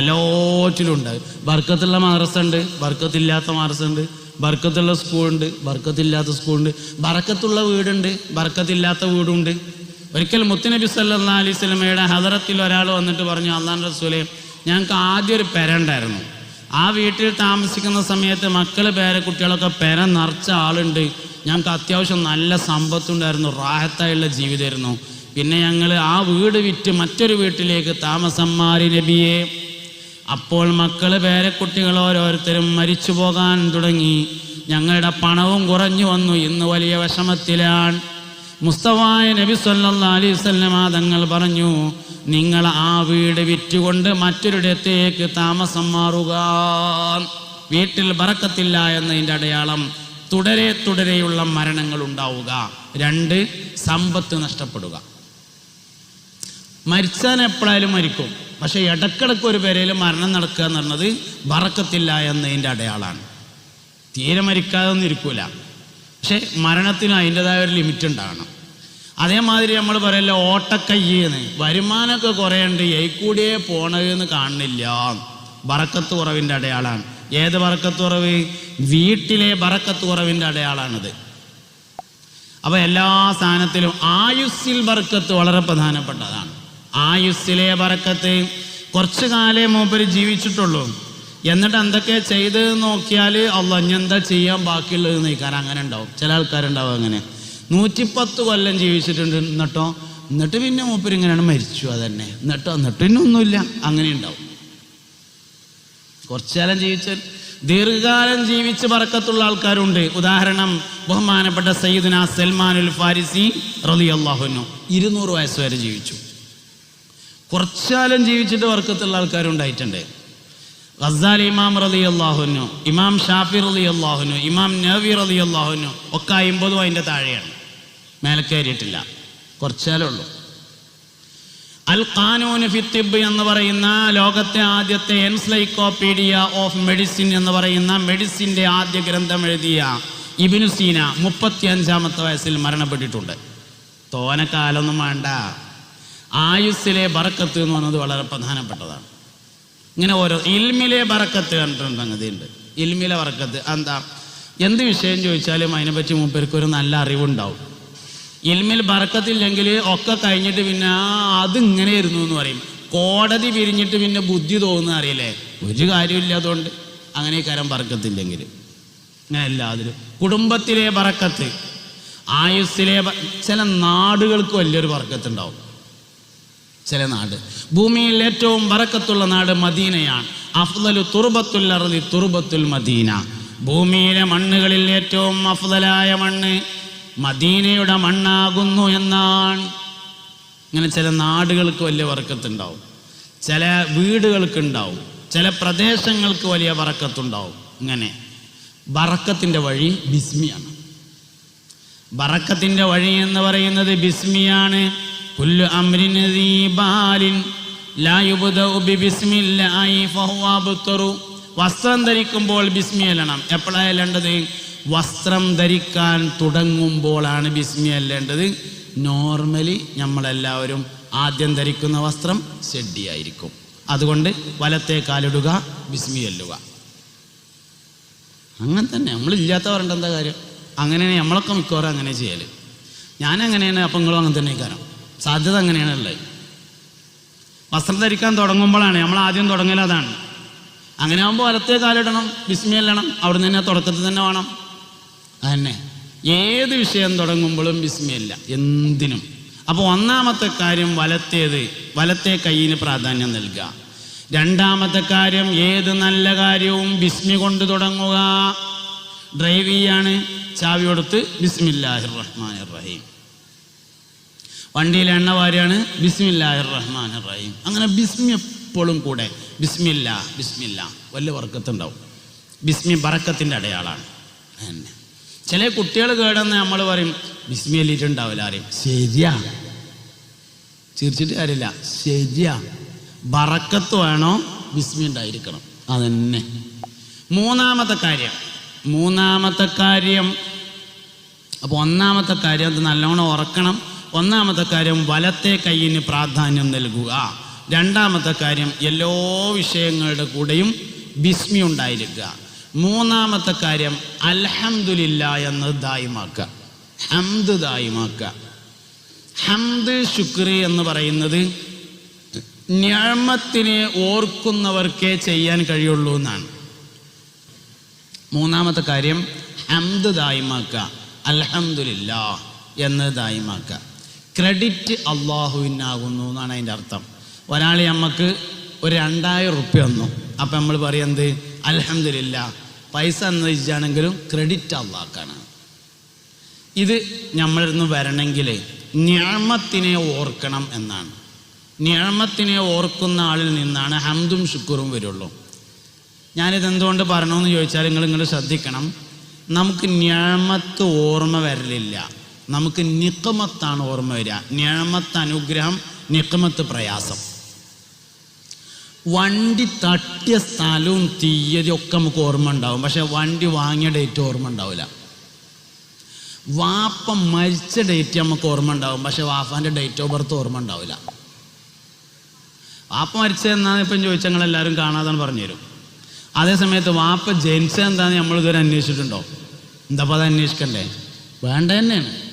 എല്ലാറ്റിലും ഉണ്ട്. ബർക്കത്തുള്ള മദ്രസ ഉണ്ട് ബർക്കത്തില്ലാത്ത മദ്രസ ഉണ്ട് ബർക്കത്തുള്ള സ്കൂളുണ്ട് ബർക്കത്തില്ലാത്ത സ്കൂളുണ്ട് ബർക്കത്തുള്ള വീടുണ്ട് ബർക്കത്തില്ലാത്ത വീടുണ്ട് ഒരിക്കൽ മുത്തുനബി സല്ലാ അലൈഹി സ്വലമയുടെ ഹദറത്തിൽ ഒരാൾ വന്നിട്ട് പറഞ്ഞു അള്ളാൻ റസൂലെ ഞങ്ങൾക്ക് ആദ്യം ഒരു പെര ഉണ്ടായിരുന്നു. ആ വീട്ടിൽ താമസിക്കുന്ന സമയത്ത് മക്കൾ പേരെ കുട്ടികളൊക്കെ പെര നിറച്ച ആളുണ്ട്. ഞങ്ങൾക്ക് അത്യാവശ്യം നല്ല സമ്പത്തുണ്ടായിരുന്നു റാഹത്തായുള്ള ജീവിതമായിരുന്നു. പിന്നെ ഞങ്ങൾ ആ വീട് വിറ്റ് മറ്റൊരു വീട്ടിലേക്ക് താമസം മാറി നബിയെ അപ്പോൾ മക്കൾ പേരക്കുട്ടികൾ ഓരോരുത്തരും മരിച്ചു പോകാൻ തുടങ്ങി. ഞങ്ങളുടെ പണവും കുറഞ്ഞു വന്നു. ഇന്ന് വലിയ വിഷമത്തിലാണ്. മുസ്തഫായ നബി സല്ലാ അലൈഹി സ്വല്ലമ തങ്ങൾ പറഞ്ഞു നിങ്ങൾ ആ വീട് വിറ്റുകൊണ്ട് മറ്റൊരിടത്തേക്ക് താമസം മാറുക. വീട്ടിൽ ബറക്കത്തില്ല എന്നതിന്റെ അടയാളം തുടരെ തുടരെയുള്ള മരണങ്ങൾ ഉണ്ടാവുക. രണ്ട് സമ്പത്ത് നഷ്ടപ്പെടുക. മരിച്ചാൽ എപ്പോഴായാലും മരിക്കും. പക്ഷെ ഇടക്കിടക്ക് ഒരു പേരയിൽ മരണം നടക്കുക എന്ന് പറഞ്ഞത് വറക്കത്തില്ല എന്നതിന്റെ അടയാളാണ് തീരെ മരിക്കാതെ ഇരിക്കൂല. പക്ഷെ മരണത്തിന് അതിന്റെതായ ഒരു ലിമിറ്റ് ഉണ്ടാകണം. അതേമാതിരി നമ്മൾ പറയല്ലോ ഓട്ടക്കയ്യെന്ന്. വരുമാനമൊക്കെ കുറേ ഉണ്ട് കൂടിയേ പോണതെന്ന് കാണുന്നില്ല. വറക്കത്ത് കുറവിന്റെ അടയാളാണ് ഏത് വറക്കത്ത് കുറവ്? വീട്ടിലെ വറക്കത്ത് കുറവിന്റെ അടയാളാണിത്. അപ്പോൾ എല്ലാ സ്ഥാനത്തിലും ആയുസ്സിൽ ബർക്കത്ത് വളരെ പ്രധാനപ്പെട്ടതാണ്. ആയുസ്സിലെ വറക്കത്ത് കുറച്ച് കാലേ മൂപ്പര് ജീവിച്ചിട്ടുള്ളൂ. എന്നിട്ട് എന്തൊക്കെ ചെയ്ത് നോക്കിയാൽ അല്ല ഇനി എന്താ ചെയ്യാൻ ബാക്കിയുള്ളത് നീക്കാൻ അങ്ങനെ ഉണ്ടാവും. ചില ആൾക്കാരുണ്ടാവും അങ്ങനെ. നൂറ്റിപ്പത്ത് കൊല്ലം ജീവിച്ചിട്ടുണ്ട് എന്നിട്ടോ? എന്നിട്ട് പിന്നെ മൂപ്പര് ഇങ്ങനെയാണ് മരിച്ചു അതന്നെ. എന്നിട്ടോ? എന്നിട്ട് പിന്നെ ഒന്നുമില്ല. അങ്ങനെ ഉണ്ടാവും. കുറച്ചു കാലം ജീവിച്ച ദീർഘകാലം ജീവിച്ച് പറക്കത്തുള്ള ആൾക്കാരുണ്ട്. ഉദാഹരണം ബഹുമാനപ്പെട്ട സയ്യിദുന സൽമാനുൽ ഫാരിസി റലി അള്ളാഹുനു ഇരുന്നൂറ് വയസ്സ് വരെ ജീവിച്ചു. കുറച്ചാലം ജീവിച്ചിട്ട് വർക്കത്തുള്ള ആൾക്കാരുണ്ടായിട്ടുണ്ട്. ഗസാൽ ഇമാം റലി അള്ളാഹുനു ഇമാം ഷാഫി റലി അള്ളാഹുനു ഇമാം നവി റലി അള്ളാഹുനു ഒക്കെ അമ്പതും അതിന്റെ താഴെയാണ്. മേലെ കയറിയിട്ടില്ല. കുറച്ചാലേ ഉള്ളൂ. അൽ ഖാനൂൻ ഫിത്തിബ് തിബ് എന്ന് പറയുന്ന ലോകത്തെ ആദ്യത്തെ എൻസൈക്ലോപീഡിയ ഓഫ് മെഡിസിൻ എന്ന് പറയുന്ന മെഡിസിന്റെ ആദ്യ ഗ്രന്ഥം എഴുതിയ ഇബിനു സീന മുപ്പത്തി അഞ്ചാമത്തെ വയസ്സിൽ മരണപ്പെട്ടിട്ടുണ്ട്. തോനക്കാലൊന്നും വേണ്ട. ആയുസ്സിലെ ബറക്കത്ത് എന്ന് പറയുന്നത് വളരെ പ്രധാനപ്പെട്ടതാണ്. ഇങ്ങനെ ഓരോ ഇൽമിലെ ബറക്കത്ത് കണ്ടിട്ടുണ്ട് സംഗതിയുണ്ട് ഇൽമിലെ ബറക്കത്ത് എന്താ? എന്ത് വിഷയം ചോദിച്ചാലും അതിനെപ്പറ്റി മൂപ്പർക്ക് ഒരു നല്ല അറിവുണ്ടാവും. ഇൽമിൽ ബറക്കത്തില്ലെങ്കിൽ ഒക്കെ കഴിഞ്ഞിട്ട് പിന്നെ ആ അത് ഇങ്ങനെയായിരുന്നു എന്ന് പറയും. കോടതി പിരിഞ്ഞിട്ട് പിന്നെ ബുദ്ധി തോന്നുന്ന അറിയില്ലേ? ഒരു കാര്യമില്ല അതുകൊണ്ട് അങ്ങനെ കാരം ബറക്കത്തില്ലെങ്കിൽ. അങ്ങനെ എല്ലാതിലും. കുടുംബത്തിലെ ബറക്കത്ത് ആയുസ്സിലെ ചില നാടുകൾക്ക് വലിയൊരു ബറക്കത്തുണ്ടാവും. ചില നാട്. ഭൂമിയിൽ ഏറ്റവും വറക്കത്തുള്ള നാട് മദീനയാണ്. അഫ്ദലു തുർബത്തുൽ അർദി തുർബത്തുൽ മദീന. ഭൂമിയിലെ മണ്ണുകളിൽ ഏറ്റവും അഫ്ദലായ മണ്ണ് മദീനയുടെ മണ്ണാകുന്നു എന്നാണ്. ഇങ്ങനെ ചില നാടുകൾക്ക് വലിയ വറക്കത്തുണ്ടാവും. ചില വീടുകൾക്ക് ഉണ്ടാവും ചില പ്രദേശങ്ങൾക്ക് വലിയ വറക്കത്തുണ്ടാവും. ഇങ്ങനെ. വറക്കത്തിന്റെ വഴി ബിസ്മിയാണ്. വറക്കത്തിന്റെ വഴി എന്ന് പറയുന്നത് ബിസ്മിയാണ്. കുല്ലു ذي بال لا ലാ ببسم الله فهو أبتر. വസ്ത്രം ധരിക്കുമ്പോൾ ബിസ്മി അല്ലണം എപ്പോഴാണ് അല്ലേണ്ടത് വസ്ത്രം ധരിക്കാൻ തുടങ്ങുമ്പോഴാണ് ബിസ്മി അല്ലേണ്ടത് നോർമലി നമ്മളെല്ലാവരും ആദ്യം ധരിക്കുന്ന വസ്ത്രം ഷെഡിയായിരിക്കും അതുകൊണ്ട് വലത്തെ കാലിടുക ബിസ്മി അല്ലുക അങ്ങനെ തന്നെ. നമ്മളില്ലാത്തവരുണ്ട് എന്താ കാര്യം? അങ്ങനെയാണ് നമ്മളൊക്കെ മിക്കവാറും അങ്ങനെ ചെയ്യൽ ഞാനങ്ങനെയാണ് അപ്പം നിങ്ങളും അങ്ങനെ തന്നെ കാരണം സാധ്യത അങ്ങനെയാണല്ലേ വസ്ത്രം ധരിക്കാൻ തുടങ്ങുമ്പോഴാണ് നമ്മൾ ആദ്യം തുടങ്ങൽ അതാണ്. അങ്ങനെ ആകുമ്പോൾ വലത്തേ കാലിടണം ബിസ്മിയല്ലണം അവിടെ നിന്ന് തന്നെ തുടക്കത്തിൽ തന്നെ വേണം. അതന്നെ. ഏത് വിഷയം തുടങ്ങുമ്പോഴും ബിസ്മിയല്ല എന്തിനും. അപ്പോൾ ഒന്നാമത്തെ കാര്യം വലത്തേത് വലത്തെ കയ്യിന് പ്രാധാന്യം നൽകുക. രണ്ടാമത്തെ കാര്യം ഏത് നല്ല കാര്യവും ബിസ്മി കൊണ്ട് തുടങ്ങുക. ഡ്രൈവ് ചെയ്യാണ്. ചാവി കൊടുത്ത് ബിസ്മില്ലാഹിർ റഹ്മാൻ റഹീം. വണ്ടിയിൽ എണ്ണ വാരിയാണ് ബിസ്മില്ലാഹിർ റഹ്മാൻ റഹീം അങ്ങനെ ബിസ്മി എപ്പോഴും കൂടെ. ബിസ്മില്ല ബിസ്മില്ല. വലിയ വർക്കത്തുണ്ടാവും. ബിസ്മി ബറക്കത്തിന്റെ അടയാളാണ്. തന്നെ ചില കുട്ടികൾ കേടെന്ന് നമ്മൾ പറയും ബിസ്മി അല്ലിട്ടുണ്ടാവില്ല ആരെയും ശരിയാ. ചിരിച്ചിട്ട് കാര്യമില്ല. ശരിയാ. ബറക്കത്ത് വേണോ? ബിസ്മി ഉണ്ടായിരിക്കണം. അതന്നെ. മൂന്നാമത്തെ കാര്യം. മൂന്നാമത്തെ കാര്യം. അപ്പോൾ ഒന്നാമത്തെ കാര്യം അത് നല്ലോണം ഉറക്കണം. ഒന്നാമത്തെ കാര്യം വലത്തെ കൈയിന് പ്രാധാന്യം നൽകുക. രണ്ടാമത്തെ കാര്യം എല്ലാ വിഷയങ്ങളുടെ കൂടെയും ബിസ്മി ഉണ്ടായിരിക്കുക. മൂന്നാമത്തെ കാര്യം അൽഹംദുലില്ല എന്ന് ദായിമാക്കുക. ഹംദ് ദായിമാക്കുക. ഹംദ് ശുക്രി എന്ന് പറയുന്നത് ഞാമത്തിനെ ഓർക്കുന്നവർക്കേ ചെയ്യാൻ കഴിയുള്ളൂ എന്നാണ്. മൂന്നാമത്തെ കാര്യം ഹംദ് ദായിമാക്കുക. അൽഹംദുലില്ല എന്ന് ദായിമാക്കുക. ക്രെഡിറ്റ് അള്ളാഹുവിനാകുന്നു എന്നാണ് അതിന്റെ അർത്ഥം. ഒരാൾ നമുക്ക് ഒരു രണ്ടായിരം റുപ്യ വന്നു അപ്പം നമ്മൾ പറയുന്നത് അലഹമില്ല പൈസ എന്ന് വെച്ചാണെങ്കിലും ക്രെഡിറ്റ് അള്ളാഹ്ക്കാണ് ഇത് നമ്മളിന്ന് വരണമെങ്കിൽ ഞാമത്തിനെ ഓർക്കണം എന്നാണ്. ഞാമത്തിനെ ഓർക്കുന്ന ആളിൽ നിന്നാണ് ഹംദും ശുക്റും വരുള്ളൂ. ഞാനിത് എന്തുകൊണ്ട് എന്ന് ചോദിച്ചാൽ നിങ്ങൾ നിങ്ങൾ ശ്രദ്ധിക്കണം. നമുക്ക് ഞാമത്ത് ഓർമ്മ വരലില്ല. നമുക്ക് നിക്കമത്താണ് ഓർമ്മ വരിക. ഞാമത്ത് അനുഗ്രഹം നിക്കമത്ത് പ്രയാസം. വണ്ടി തട്ടിയ സ്ഥലവും തീയതിയും ഒക്കെ നമുക്ക് ഓർമ്മ ഉണ്ടാവും. പക്ഷെ വണ്ടി വാങ്ങിയ ഡേറ്റ് ഓർമ്മ ഉണ്ടാവില്ല. വാപ്പ മരിച്ച ഡേറ്റ് നമുക്ക് ഓർമ്മ ഉണ്ടാവും. പക്ഷെ വാപ്പാന്റെ ഡേറ്റ് ഓഫ് ബർത്ത് ഓർമ്മ ഉണ്ടാവില്ല. വാപ്പ മരിച്ചതെന്നാണ് ഇപ്പം ചോദിച്ചാൽ നിങ്ങൾ എല്ലാവരും കാണാതാണ് പറഞ്ഞുതരും. അതേ സമയത്ത് വാപ്പ ജനിച്ചത് എന്താണെന്ന് നമ്മൾ ഇതുവരെ അന്വേഷിച്ചിട്ടുണ്ടോ? എന്താ അത് അന്വേഷിക്കണ്ടേ? വേണ്ട തന്നെയാണ്.